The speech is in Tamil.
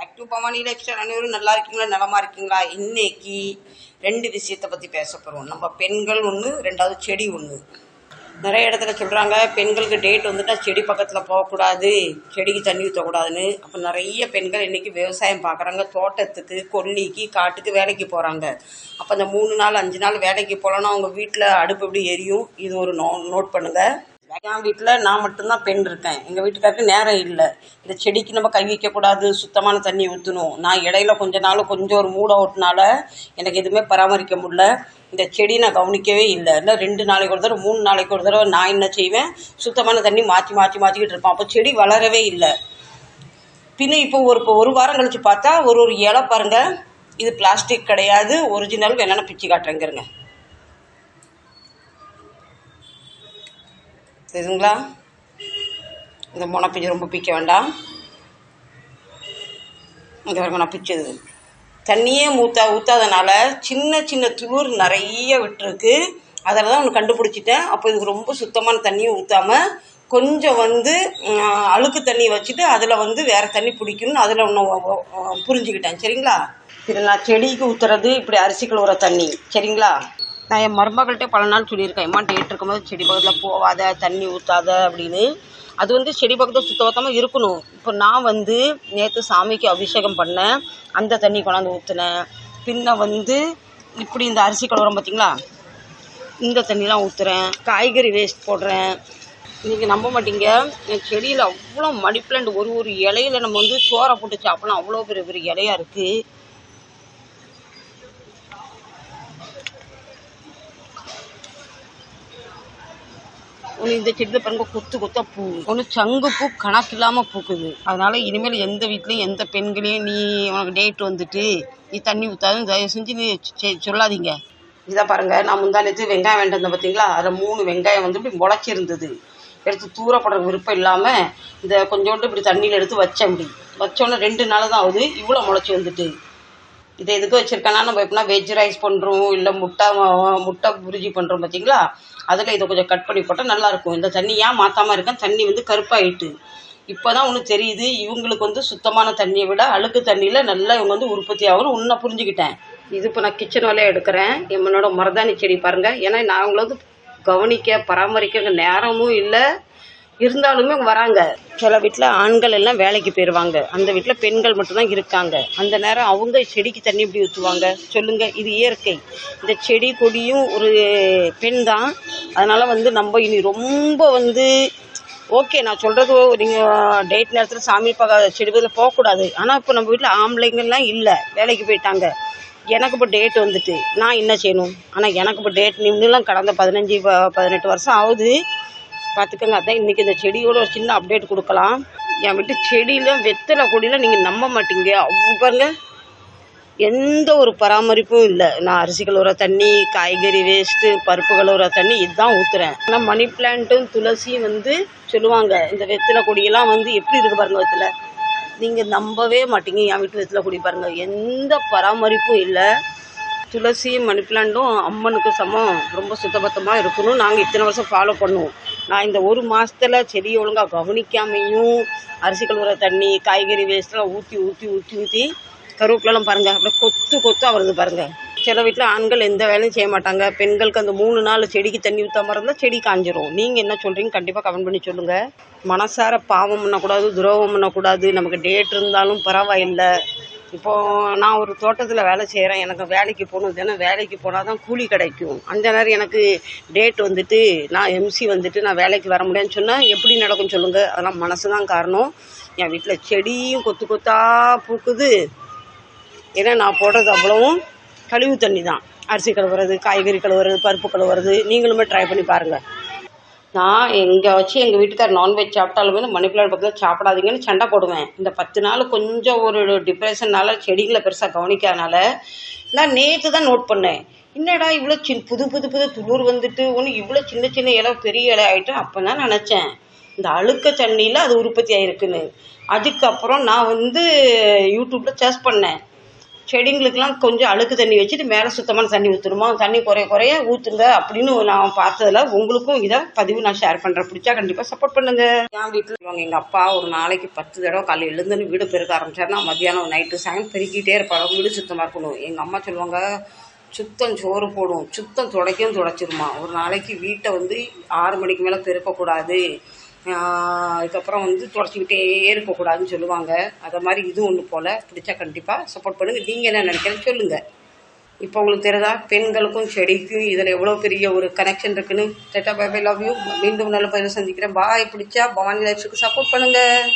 பேக் டு பவானி லைஃப் அனைவரும் நல்லா இருக்கீங்களா? நலமா இருக்கீங்களா? இன்னைக்கு ரெண்டு விஷயத்தை பற்றி பேச போகிறோம் நம்ம பெண்கள் ஒன்று ரெண்டாவது செடி ஒன்று நிறைய இடத்துல சொல்கிறாங்க பெண்களுக்கு டேட் வந்துட்டா செடி பக்கத்தில் போகக்கூடாது செடிக்கு தண்ணி ஊற்றக்கூடாதுன்னு அப்போ நிறைய பெண்கள் இன்றைக்கி விவசாயம் பார்க்குறாங்க தோட்டத்துக்கு கொல்லிக்கு காட்டுக்கு வேலைக்கு போகிறாங்க அப்போ அந்த மூணு நாள் அஞ்சு நாள் வேலைக்கு போகலன்னா அவங்க வீட்டில் அடுப்பு எப்படி எரியும். இது ஒரு நோ நோட் பண்ணுங்கள் என் வீட்டில் நான் மட்டும்தான் பெண் இருக்கேன். எங்கள் வீட்டுக்காருக்கு நேரம் இல்லை. இந்த செடிக்கு நம்ம கை வைக்கக்கூடாது சுத்தமான தண்ணி ஊற்றணும் நான் இடையில கொஞ்ச நாள் கொஞ்சம் ஒரு மூட ஓட்டினால எனக்கு எதுவுமே பராமரிக்க முடியல. இந்த செடி நான் கவனிக்கவே இல்லை. இல்லை ரெண்டு நாளைக்கு ஒரு தடவை மூணு நாளைக்கு ஒரு தடவை நான் என்ன செய்வேன்? சுத்தமான தண்ணி மாற்றி மாற்றி மாற்றிக்கிட்டு இருப்பேன். அப்போ செடி வளரவே இல்லை. பின்ன இப்போ ஒரு இப்போ ஒரு வாரம் கழிச்சு பார்த்தா ஒரு ஒரு இலை பாருங்க. இது பிளாஸ்டிக் கிடையாது. ஒரிஜினல் வேணா பிச்சு காட்டுறேங்கிறங்க சரிங்களா இந்த முனை பிஞ்சு ரொம்ப பிக்க வேண்டாம். இந்த வரைக்கும் நான் பிச்சது தண்ணியே ஊற்றா ஊற்றாதனால சின்ன சின்ன துளிர் நிறைய விட்டுருக்கு. அதில் தான் ஒன்று கண்டுபிடிச்சிட்டேன். அப்போ இதுக்கு ரொம்ப சுத்தமான தண்ணியும் ஊற்றாம கொஞ்சம் வந்து அழுக்கு தண்ணி வச்சுட்டு அதில் வந்து வேறு தண்ணி பிடிக்கணும்னு அதில் ஒன்று புரிஞ்சுக்கிட்டேன். சரிங்களா? இது நான் செடிக்கு ஊற்றுறது இப்படி அரிசி கழுவுற தண்ணி. சரிங்களா? நான் என் மருமகள்கிட்ட பல நாள் சொல்லியிருக்கேன் எம்மா டேட் இருக்கும்போது செடி பக்கத்தில் போகாத தண்ணி ஊற்றாத அப்படின்னு. அது வந்து செடி பக்கத்தில் சுத்தபத்தமாக இருக்கணும். இப்போ நான் வந்து நேற்று சாமிக்கு அபிஷேகம் பண்ணேன். அந்த தண்ணி கொண்டாந்து ஊற்றினேன் பின்ன வந்து இப்படி இந்த அரிசி கலவரம் பார்த்தீங்களா இந்த தண்ணிலாம் ஊற்றுறேன் காய்கறி வேஸ்ட் போடுறேன். நீங்கள் நம்ப மாட்டீங்க. என் செடியில் அவ்வளோ மணி பிளான்ட் ஒரு ஒரு இலையில நம்ம வந்து சோறை போட்டு சாப்பிட்லாம். அவ்வளோ பெரிய பெரிய இலையாக இருக்குது ஒன்று இந்த செடியில் பாருங்க கொத்து கொத்தா பூ. ஒன்று சங்கு பூ கணக்கு இல்லாமல் பூக்குது. அதனால இனிமேல் எந்த வீட்லேயும் எந்த பெண்களையும் நீ உனக்கு டேட் வந்துட்டு நீ தண்ணி ஊற்றாதுன்னு தயவு செஞ்சு நீ சொல்லாதீங்க. இதை பாருங்க நான் முந்தா நேற்று வெங்காயம் வேண்டியிருந்தேன் பார்த்தீங்களா அதில் மூணு வெங்காயம் வந்து இப்படி முளைச்சிருந்தது. எடுத்து தூரப்படுற விருப்பம் இல்லாமல் இந்த கொஞ்சோண்டு இப்படி தண்ணியில் எடுத்து வச்சேன் இப்படி. வச்சோன்னே ரெண்டு நாள் தான் ஆகுது இவ்வளோ முளைச்சி வந்துட்டு. இதை எதுக்கு வச்சுருக்கேன்னா நம்ம எப்படின்னா வெஜ் ரைஸ் பண்ணுறோம் இல்லை முட்டை முட்டை புரிஜி பண்ணுறோம் பார்த்தீங்களா அதில் இதை கொஞ்சம் கட் பண்ணி போட்டால் நல்லாயிருக்கும். இந்த தண்ணி ஏன் மாற்றாமல் இருக்கேன்? தண்ணி வந்து கருப்பாயிட்டு. இப்போ தான் ஒன்று தெரியுது இவங்களுக்கு வந்து சுத்தமான தண்ணியை விட அழுக்கு தண்ணியில் நல்லா இவங்க வந்து உற்பத்தி ஆகணும். உன்னை புரிஞ்சுக்கிட்டேன். இது இப்போ நான் கிச்சன் வேலையை எடுக்கிறேன். என்னோட மருதாணி செடி பாருங்கள் ஏன்னா நான் அவங்கள வந்து கவனிக்க பராமரிக்க நேரமும் இல்லை இருந்தாலுமே வராங்க. சில வீட்டில் ஆண்கள் எல்லாம் வேலைக்கு போயிடுவாங்க அந்த வீட்டில் பெண்கள் மட்டும்தான் இருக்காங்க. அந்த நேரம் அவங்க செடிக்கு தண்ணி இப்படி ஊற்றுவாங்க சொல்லுங்க இது இயற்கை. இந்த செடி கொடியும் ஒரு பெண் தான். அதனால வந்து நம்ம இனி ரொம்ப வந்து ஓகே நான் சொல்கிறது நீங்கள் டேட் நேரத்தில் சாமி பார்க்க செடி பதில் போகக்கூடாது. ஆனால் இப்போ நம்ம வீட்டில் ஆம்பளைங்கள்லாம் இல்லை. வேலைக்கு போயிட்டாங்க. எனக்கு இப்போ டேட் வந்துட்டு நான் என்ன செய்யணும்? ஆனால் எனக்கு இப்போ டேட் நின்றுலாம் கடந்த பதினஞ்சு ப- பதினெட்டு வருஷம் ஆகுது. பார்த்துக்கோங்க அதான் இன்றைக்கி இந்த செடியோட ஒரு சின்ன அப்டேட் கொடுக்கலாம். என் வீட்டு செடியில் வெத்தலை கொடியில் நீங்கள் நம்ப மாட்டீங்க. அவங்க பாருங்க. எந்த ஒரு பராமரிப்பும் இல்லை. நான் அரிசி கழுவுற தண்ணி காய்கறி வேஸ்ட்டு பருப்பு கழுவுற தண்ணி இதுதான் ஊற்றுறேன் ஆனால் மணி பிளான்ட்டும் துளசியும் வந்து சொல்லுவாங்க இந்த வெத்தலை கொடியெல்லாம் வந்து எப்படி இருக்கு பாருங்க வெத்தலை. நீங்கள் நம்பவே மாட்டீங்க. என் வீட்டு வெத்தலை கொடி பாருங்க. எந்த பராமரிப்பும் இல்லை. துளசியும் மணி பிளான்ட்டும் அம்மனுக்கு சமம். ரொம்ப சுத்தபத்தமாக இருக்கணும். நாங்கள் இத்தனை வருஷம் ஃபாலோ பண்ணுவோம். நான் இந்த ஒரு மாதத்தில் செடியை ஒழுங்காக கவனிக்காமையும் அரிசி கழுவுற தண்ணி காய்கறி வேஸ்ட்லாம் ஊற்றி ஊற்றி ஊற்றி ஊற்றி கருவேப்பிலாம் பாருங்கள் அப்படியே கொத்து கொத்தாக வருது பாருங்கள் சில வீட்டில் ஆண்கள் எந்த வேலையும் செய்ய மாட்டாங்க. பெண்களுக்கு அந்த மூணு நாள் செடிக்கு தண்ணி ஊற்றாம இருந்தால் செடி காஞ்சிரும். நீங்கள் என்ன சொல்கிறீங்க கண்டிப்பாக கமெண்ட் பண்ணி சொல்லுங்கள் மனசார பாவம் பண்ணக்கூடாது துரோகம் பண்ணக்கூடாது. நமக்கு டேட் இருந்தாலும் பரவாயில்லை. இப்போது நான் ஒரு தோட்டத்தில் வேலை செய்கிறேன் எனக்கு வேலைக்கு போகணும். தினம் வேலைக்கு போனால் தான் கூலி கிடைக்கும். அந்த நேரம் எனக்கு டேட் வந்துட்டு நான் எம்சி வந்துட்டு நான் வேலைக்கு வர முடியாதுன்னு சொன்னால் எப்படி நடக்கும் சொல்லுங்கள் அதெல்லாம் மனசு தான் காரணம். என் வீட்டில் செடியும் கொத்து கொத்தா பூக்குது. ஏன்னா நான் போடுறது அவ்வளவும் கழிவு தண்ணி தான் அரிசி கழுவுறது காய்கறி கழுவுறது பருப்பு கழுவுறது. நீங்களுமே ட்ரை பண்ணி பாருங்கள் நான் எங்கே வச்சு எங்கள் வீட்டுக்கார் நான்வெஜ் சாப்பிட்டாலுமே மணி பிளான் பக்கத்தில் சாப்பிடாதீங்கன்னு சண்டை போடுவேன். இந்த பத்து நாள் கொஞ்சம் ஒரு டிப்ரெஷன்னால செடிகளை பெருசாக கவனிக்காதனால நான் நேற்று தான் நோட் பண்ணேன். என்னடா இவ்வளோ சின் புது புது புது துளிர் வந்துட்டு ஒன்று இவ்வளோ சின்ன சின்ன இலை பெரிய இலை ஆகிட்டு அப்போ தான் நினச்சேன். இந்த அழுக்க தண்ணியில் அது உற்பத்தி ஆகிருக்குன்னு அதுக்கப்புறம் நான் வந்து யூடியூப்பில் சர்ச் பண்ணேன். செடிங்களுக்கெல்லாம் கொஞ்சம் அழுக்கு தண்ணி வச்சுட்டு மேலே சுத்தமான தண்ணி ஊற்றணுமா தண்ணி குறைய குறைய ஊற்றுங்க அப்படின்னு நான் பார்த்ததுல உங்களுக்கும் இதை பதிவு நான் ஷேர் பண்ணுறேன் பிடிச்சா கண்டிப்பாக சப்போர்ட் பண்ணுங்க. என் வீட்டில் இவங்க எங்கள் அப்பா ஒரு நாளைக்கு பத்து தடவை காலையில் எழுந்துன்னு வீடு பெருக்க ஆரம்பிச்சாருன்னா மத்தியானம் நைட்டு சாயம் பெருக்கிட்டே இருப்பாங்க வீடு சுத்தமாக இருக்கணும். எங்கள் அம்மா சொல்லுவாங்க சுத்தம் சோறு போடும். சுத்தம் துடைக்கும் துடைச்சிருமா. ஒரு நாளைக்கு வீட்டை வந்து ஆறு மணிக்கு மேலே பெருக்கக்கூடாது. அதுக்கப்புறம் வந்து தொடச்சிக்கிட்டே இருக்கக்கூடாதுன்னு சொல்லுவாங்க. அதை மாதிரி இது ஒன்று போல் பிடிச்சா கண்டிப்பாக சப்போர்ட் பண்ணுங்கள் நீங்கள் என்ன நினைக்கிறேன்னு சொல்லுங்கள் இப்போ உங்களுக்கு தெரியுதா? பெண்களுக்கும் செடிக்கும் இதில் எவ்வளோ பெரிய ஒரு கனெக்ஷன் இருக்குன்னு. Data bye bye love you மீண்டும் நல்ல பதிவு சந்திக்கிறேன். பாய் பிடிச்சா பவானி லைஃப்ஸுக்கு சப்போர்ட் பண்ணுங்கள்